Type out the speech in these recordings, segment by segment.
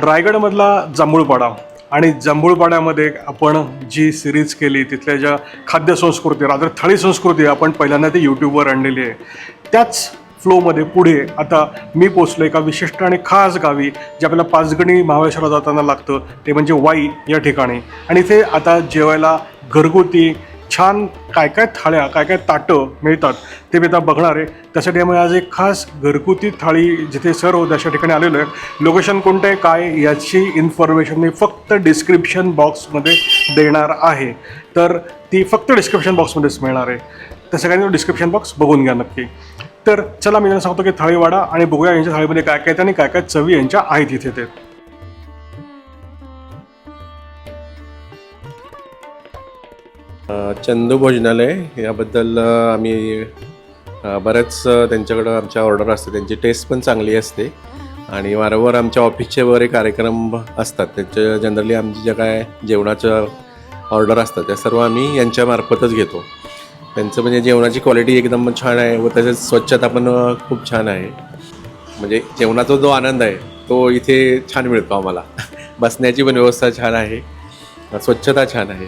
रायगडमधला जांभूळपाडा. आणि जांभूळपाड्यामध्ये आपण जी सिरीज केली तिथल्या ज्या खाद्यसंस्कृती रात्र थळी संस्कृती आपण पहिल्यांदा ती यूट्यूबवर आणलेली आहे. त्याच फ्लोमध्ये पुढे आता मी पोचलो एका विशिष्ट आणि खास गावी जे आपल्याला पाचगणी महाबळेश्वरला जाताना लागतं ते म्हणजे वाई या ठिकाणी. आणि इथे आता जेवायला घरगुती छान काय काय थाळ्या काय काय ताटं मिळतात ते मी आता बघणार आहे. त्यासाठी आम्ही आज एक खास घरगुती थाळी जिथे सर्व होत अशा ठिकाणी आलेलो आहे. लोकेशन कोणतं आहे काय याची इन्फॉर्मेशन मी फक्त डिस्क्रिप्शन बॉक्समध्ये देणार आहे. तर ती फक्त डिस्क्रिप्शन बॉक्समध्येच मिळणार आहे. तर सगळ्यांनी डिस्क्रिप्शन बॉक्स बघून घ्या नक्की. तर चला मी त्यांना सांगतो की थाळीवाडा आणि बघूया यांच्या थाळीमध्ये काय काय आणि काय काय चवी यांच्या आहेत इथे ते. चंदू भोजनालय याबद्दल आम्ही बरंच बऱ्याच त्यांच्याकडं आमच्या ऑर्डर असते. त्यांची टेस्ट पण चांगली असते. आणि वारंवार आमच्या ऑफिसचे वगैरे कार्यक्रम असतात. त्यांचे जनरली आमची ज्या काय जेवणाच्या ऑर्डर असतात त्या सर्व आम्ही यांच्यामार्फतच घेतो. त्यांचं म्हणजे जेवणाची क्वालिटी एकदम छान आहे व तसेच स्वच्छता पण खूप छान आहे. म्हणजे जेवणाचा जो आनंद आहे तो इथे छान मिळतो आम्हाला. बसण्याची पण व्यवस्था छान आहे. स्वच्छता छान आहे.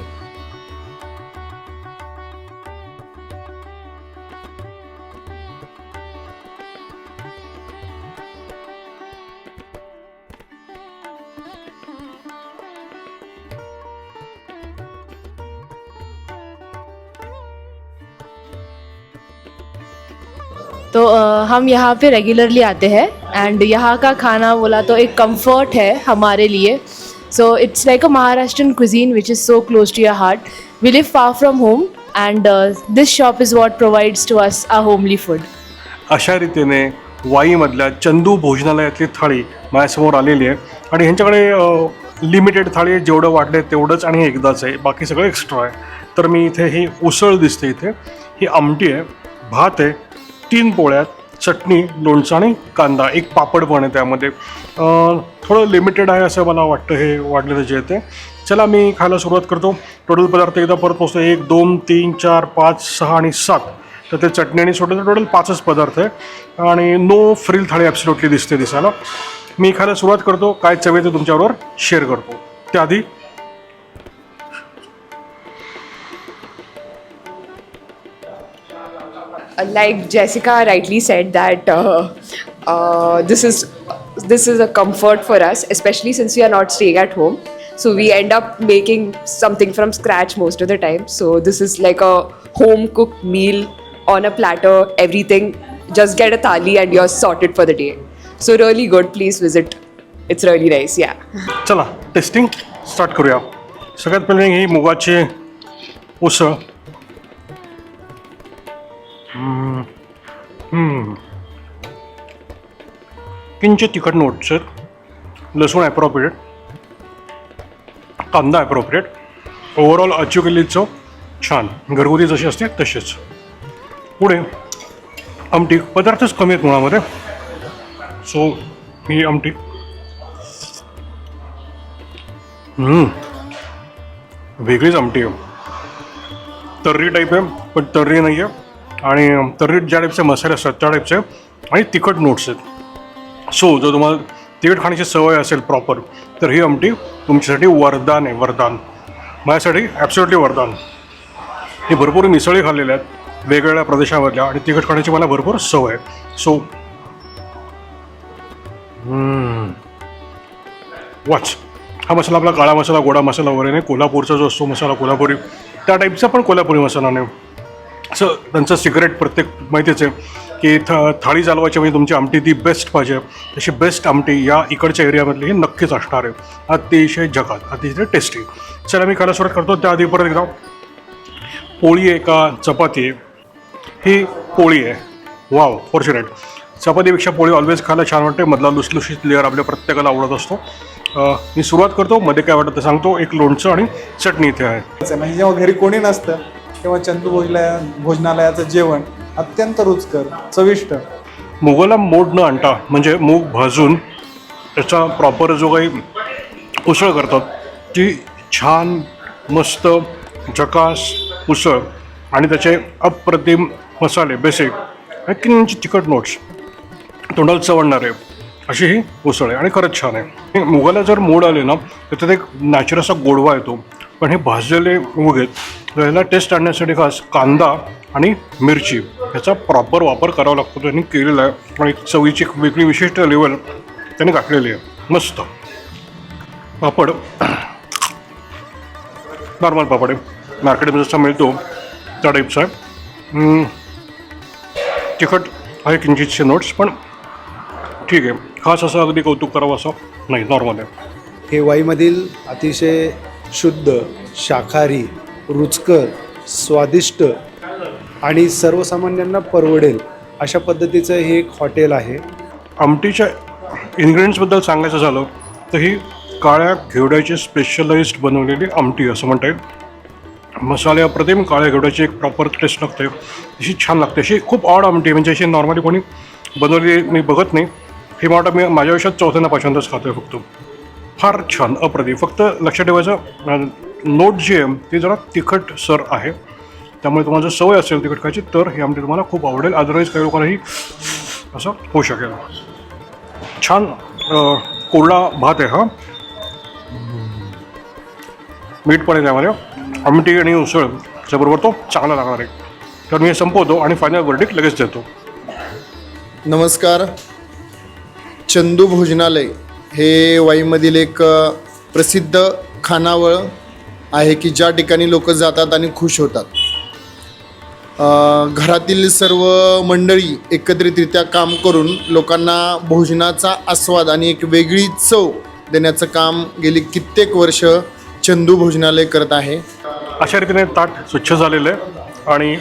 तो हम यहाँ पे रेगुलरली आते हैं एंड यहाँ का खाना बोला तो एक कंफर्ट है हमारे लिए। So it's like a Maharashtrian cuisine which is so close to your heart we live far from home and this shop is what provides to us us homely food अशा रीतीने वाईमधल्या चंदू भोजनालयातली थाळी माझ्यासमोर आलेली आहे. आणि ह्यांच्याकडे लिमिटेड थाळी जेवढं वाटले तेवढंच आणि एकदाच आहे बाकी सगळं एक्स्ट्रा आहे. तर मी इथे ही उसळ दिसते इथे. ही आमटी आहे भात आहे तीन पोळ्या चटणी लोणचं आणि कांदा. एक पापड पण आहे त्यामध्ये. थोडं लिमिटेड आहे असं मला वाटतं हे वाढलेलं जे ते. चला मी खायला सुरुवात करतो. टोटल पदार्थ एकदा परत पोचतो एक दोन तीन चार पाच सहा आणि सात. तर ते चटणी आणि सोडलं तर टोटल पाचच पदार्थ आहे. आणि नो फ्रिल थाळी ॲब्सोल्युटली दिसते दिसायला. मी खायला सुरुवात करतो. काय चवे ते तुमच्याबरोबर शेअर करतो. त्याआधी like Jessica rightly said that uh, uh, this is this is a comfort for us, especially since we are not staying at home. So we end up making something from scratch most of the time. So this is like a home cooked meal on a platter. Everything, just get a thali and you're sorted for the day. So really good. Please visit. It's really nice. Yeah. चला testing start करूया सगळ्यात पहिले ही मुगाची उसळ हम्म. हम्म. किंचित तिखट notes आहेत लसूण ॲप्रोप्रिएट कांदा ॲप्रोप्रिएट ओव्हरऑल अचूकली चव छान. घरगुती जशी असते तशीच. पुढे आमटी. पदार्थच कमी आहेत मुळामध्ये. सो ही आमटी. वेगळीच आमटी आहे. तर्री टाईप आहे पण तर्री नाही आहे आणि तर्रीट ज्या टाईपचे मसाले असतात त्या टाईपचे आणि तिखट नोट्स आहेत. सो जर तुम्हाला तिखट खाण्याची सवय असेल प्रॉपर तर ही आमटी तुमच्यासाठी वरदान आहे वरदान. माझ्यासाठी ॲब्सोल्युटली वरदान. हे भरपूर मिसळी खाल्लेल्या आहेत वेगवेगळ्या प्रदेशामधल्या आणि तिखट खाण्याची मला भरपूर सवय आहे. सो वाच हा मसाला आपला काळा मसाला गोडा मसाला वगैरे नाही. कोल्हापूरचा जो असतो मसाला कोल्हापुरी. त्या टाईपचा पण कोल्हापुरी मसाला नाही. चं त्यांचं सिक्रेट प्रत्येक माहितीच आहे. की थ थाळी चालवायची म्हणजे तुमची आमटी ती बेस्ट पाहिजे. तशी बेस्ट आमटी या इकडच्या एरियामधली ही नक्कीच असणार आहे. अतिशय जगात अतिशय टेस्टी चला मी खायला सुरुवात करतो. त्याआधी परत एकदा. पोळी आहे का चपाती आहे? ही पोळी आहे. वाव फॉर्च्युनेट चपातीपेक्षा पोळी ऑलवेज खायला छान वाटते. मधला लुसलुशीत लेअर आपल्या प्रत्येकाला आवडत असतो. मी सुरुवात करतो. मध्ये काय वाटतं सांगतो. एक लोणचं आणि चटणी इथे आहे आहे. म्हणजे जेव्हा घरी कोणी नसतं तेव्हा चंदू भोजला भोजनालयाचं जेवण अत्यंत रुचकर चविष्ट. मुगाला मोड न आणता म्हणजे मूग भाजून त्याचा प्रॉपर जो काही उसळ करतात ती छान मस्त झकास उसळ आणि त्याचे अप्रतिम मसाले बेसिक आणि किंचित तिखट नोट्स. तोंडाला चवडणारे अशी ही उसळ आहे आणि खरंच छान आहे. मुगाला जर मोड आले ना तर त्यात एक नॅचरल असा गोडवा येतो. पण हे भाजलेले मूग आहेत. ह्याला टेस्ट आणण्यासाठी खास कांदा आणि मिरची ह्याचा प्रॉपर वापर करावा लागतो. त्यांनी केलेला आहे. आणि चवीची एक वेगळी विशिष्ट लेवल त्यांनी गाठलेली आहे. मस्त. पापड. नॉर्मल पापड आहे. मार्केटमध्ये जसा मिळतो त्या टाईपचा आहे. तिखट आहे किंचितचे नोट्स पण ठीक आहे. खास असं अगदी कौतुक करावं असं नाही. नॉर्मल आहे. हे वाईमधील अतिशय शुद्ध शाकाहारी रुचकर स्वादिष्ट आणि सर्वसामान्यांना परवडेल अशा पद्धतीचं हे एक हॉटेल आहे. आमटीच्या इन्ग्रेडियंट्सबद्दल सांगायचं झालं तर ही काळ्या घेवड्याची स्पेशलाइज्ड बनवलेली आमटी असं म्हणता येईल. मसाले अप्रतिम काळ्या घेवड्याची एक प्रॉपर टेस्ट लागते. अशी छान लागते. अशी खूप ऑड आमटी आहे, म्हणजे अशी नॉर्मली कोणी बनवली मी बघत नाही. हे मला वाटतं मी माझ्या आयुष्यात चौथ्यांदा पाचव्यांदाच खातो आहे फक्त. फार छान अप्रतिम. फक्त लक्षात ठेवायचं नोट जी आहे ती जरा तिखट सर आहे. त्यामुळे तुम्हाला जर सवय असेल तिखट खायची तर हे आमटी तुम्हाला खूप आवडेल. अदरवाईज काही लोकांनाही असं होऊ शकेल. छान कोरडा भात आहे हा. मीठ पण आहे त्यामध्ये आमटी आणि उसळ त्याबरोबर तो चांगला लागणार आहे. तर मी हे संपवतो आणि फायनल वर्डिक लगेच देतो. नमस्कार. चंदू भोजनालय. हे वाईमधील एक प्रसिद्ध खानावळ आहे की ज्या ठिकाणी लोक जातात आणि खुश होतात. घरातील सर्व मंडळी एकत्रितरित्या काम करून लोकांना भोजनाचा आस्वाद आणि एक वेगळी चव देण्याचं काम गेली कित्येक वर्ष चंदू भोजनालय करत आहे. अशा रीतीने ताट स्वच्छ झालेलं आहे आणि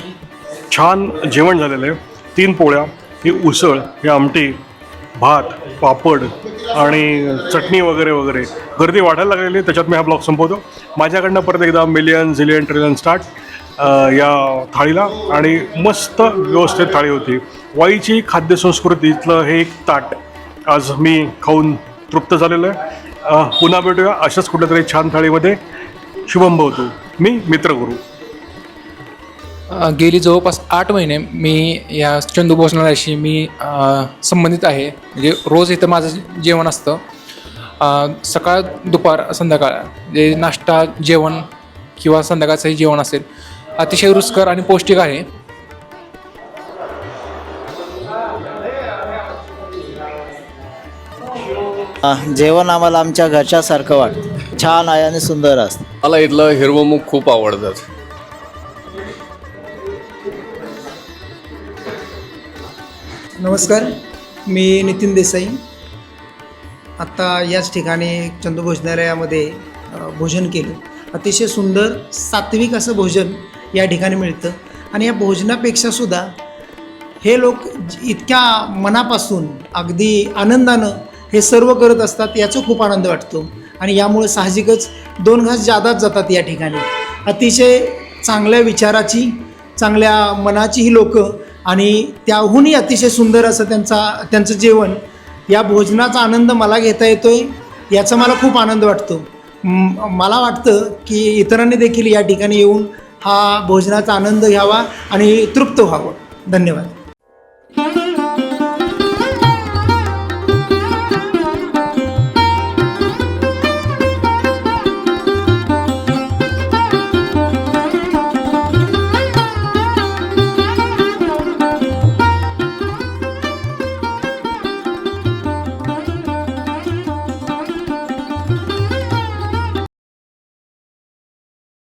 छान जेवण झालेलं आहे. तीन पोळ्या ही उसळ ही आमटी भात पापड आणि चटणी वगैरे वगैरे. गर्दी वाढायला लागलेली त्याच्यात मी हा ब्लॉग संपवतो. माझ्याकडनं परत एकदा मिलियन झिलियन ट्रिलियन स्टार्ट या थाळीला. आणि मस्त व्यवस्थित थाळी होती. वाईची खाद्यसंस्कृतीतलं हे एक ताट आज मी खाऊन तृप्त झालेलो आहे. पुन्हा भेटूया अशाच कुठल्या तरी छान थाळीमध्ये. शुभमभवतो मी मित्रगुरू. गेली जवळपास आठ महिने मी या चंदू भोजनालयाशी मी संबंधित आहे. म्हणजे रोज इथं माझं जेवण असतं. सकाळ दुपार संध्याकाळ. जे नाश्ता जेवण किंवा संध्याकाळचंही जेवण असेल अतिशय रुचकर आणि पौष्टिक आहे. जेवण आम्हाला आमच्या घरच्यासारखं वाटतं. छान आहे आणि सुंदर असतं. मला इथलं हिरवं मूग खूप आवडतात नमस्कार मी नितीन देसाई. आत्ता याच ठिकाणी चंदू भोजनालयामध्ये भोजन केलं. अतिशय सुंदर सात्विक असं भोजन या ठिकाणी मिळतं. आणि या भोजनापेक्षा सुद्धा हे लोक इतक्या मनापासून अगदी आनंदानं हे सर्व करत असतात याचा खूप आनंद वाटतो. आणि यामुळे साहजिकच दोन घास जादाच जातात या ठिकाणी. अतिशय चांगल्या विचाराची चांगल्या मनाची ही लोक आणि त्याहूनही अतिशय सुंदर असं त्यांचा त्यांचं जेवण. या भोजनाचा आनंद मला घेता येतो आहे याचा मला खूप आनंद वाटतो. मला वाटतं की इतरांनी देखील या ठिकाणी येऊन हा भोजनाचा आनंद घ्यावा आणि तृप्त व्हावं. धन्यवाद.